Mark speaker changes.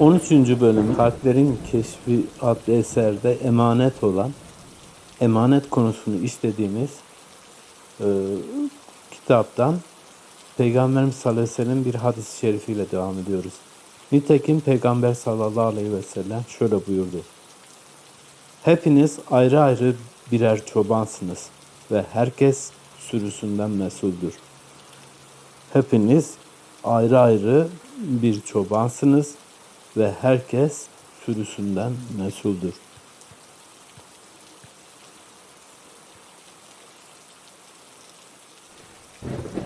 Speaker 1: 13. bölüm Kalplerin Keşfi adlı eserde emanet olan emanet konusunu işlediğimiz e, kitaptan Peygamberimiz sallallahu aleyhi ve sellem bir hadis-i şerifiyle devam ediyoruz. Nitekim Peygamber sallallahu aleyhi ve sellem şöyle buyurdu. Hepiniz ayrı ayrı birer çobansınız ve herkes sürüsünden mesuldür. Hepiniz ayrı ayrı bir çobansınız ve herkes sürüsünden mesuldür. Thank you.